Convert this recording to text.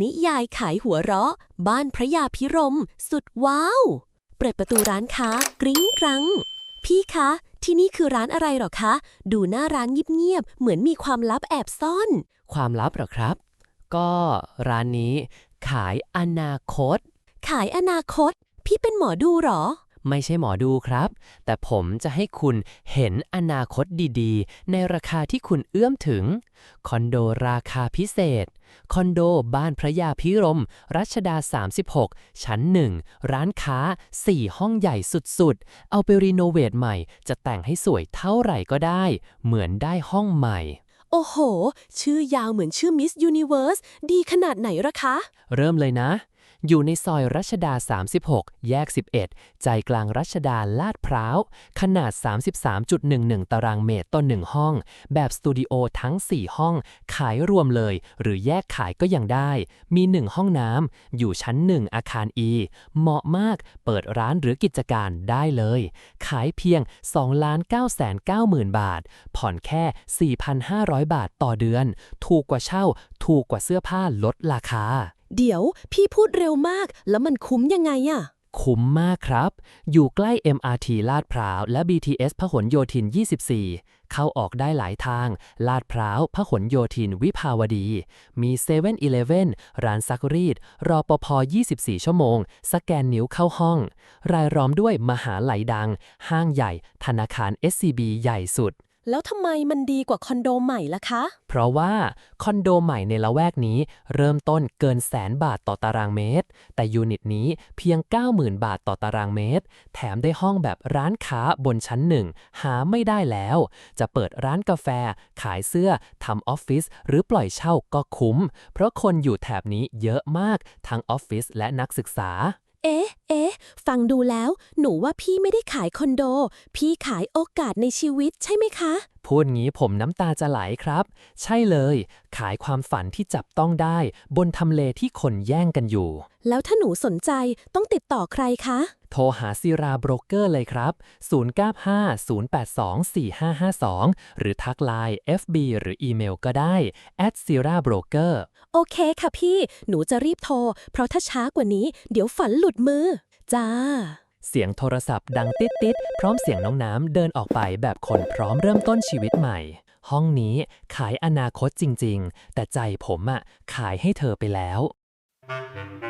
นิยายขายหัวเราะ บ้านพระยาพิรม สุดว้าว เปิดประตูร้านค้ากริ้งกรัง พี่คะ ที่นี่คือร้านอะไรหรอคะ ดูหน้าร้านเงียบๆ เหมือนมีความลับแอบซ่อน ความลับเหรอครับ ก็ร้านนี้ขายอนาคต ขายอนาคต พี่เป็นหมอดูเหรอ ไม่ใช่หมอดูครับ แต่ผมจะให้คุณเห็นอนาคตดีๆ ในราคาที่คุณเอื้อมถึง คอนโดราคาพิเศษ คอนโดบ้านพระยาพิรม รัชดา 36 ชั้น 1 ร้านค้า 4 ห้องใหญ่สุดๆ เอาไปรีโนเวทใหม่ จะแต่งให้สวยเท่าไหร่ก็ได้ เหมือนได้ห้องใหม่โอ้โห ชื่อยาวเหมือนชื่อมิสยูนิเวิร์สดีขนาดไหนละคะ เริ่มเลยนะ อยู่ในซอยรัชดา 36 แยก 11 ใจกลางรัชดาลาดพร้าว ขนาด 33.11 ตารางเมตรต่อ1ห้อง แบบสตูดิโอทั้ง 4 ห้อง ขายรวมเลย หรือแยกขายก็ยังได้ มี 1 ห้องน้ำ อยู่ชั้น 1 อาคาร E เหมาะมาก เปิดร้านหรือกิจการได้เลย ขายเพียง 2 9 9 0 0 0 บาท ผ่อนแค่ 4,500 บาทต่อเดือน ถูกกว่าเช่า ถูกกว่าเสื้อผ้าลดราคา เดี๋ยวพี่พูดเร็วมาก แล้วมันคุ้มยังไงอะคุ้มมากครับ อยู่ใกล้ MRT ลาดพร้าว และ BTS พหลโยธิน 24 เข้าออกได้หลายทาง ลาดพร้าวพหลโยธินวิภาวดี มี7 e เ e ่ e อร้านซักรีด รอปภ 24 ชั่วโมง สแกนนิ้วเข้าห้อง รายล้อมด้วยมหาไหลดัง ห้างใหญ่ ธนาคาร SCB ใหญ่สุด แล้วทำไมมันดีกว่าคอนโดใหม่ล่ะคะ เพราะว่าคอนโดใหม่ในละแวกนี้เริ่มต้นเกินแสนบาทต่อตารางเมตร แต่ยูนิตนี้เพียง 90,000 บาทต่อตารางเมตร แถมได้ห้องแบบร้านค้าบนชั้นหนึ่ง หาไม่ได้แล้ว จะเปิดร้านกาแฟ ขายเสื้อทำออฟฟิศหรือปล่อยเช่าก็คุ้ม เพราะคนอยู่แถบนี้เยอะมากทั้งออฟฟิศและนักศึกษา เอ๊ะเอ๊ะ ฟังดูแล้ว หนูว่าพี่ไม่ได้ขายคอนโด พี่ขายโอกาสในชีวิตใช่ไหมคะ พูดงี้ผมน้ำตาจะไหลครับ ใช่เลย ขายความฝันที่จับต้องได้ บนทำเลที่คนแย่งกันอยู่ แล้วถ้าหนูสนใจต้องติดต่อใครคะ โทรหาศิราโบรกเกอร์เลยครับ 0950824552 หรือทักไลน์ FB หรืออีเมลก็ได้ at s i r a broker โอเคค่ะพี่ หนูจะรีบโทร เพราะถ้าช้ากว่านี้ เดี๋ยวฝันหลุดมือ จ้า เสียงโทรศัพท์ดังติดติดพร้อมเสียงน้องน้ำเดินออกไปแบบคนพร้อมเริ่มต้นชีวิตใหม่ ห้องนี้ขายอนาคตจริง ๆ แต่ใจผมอะขายให้เธอไปแล้ว Thank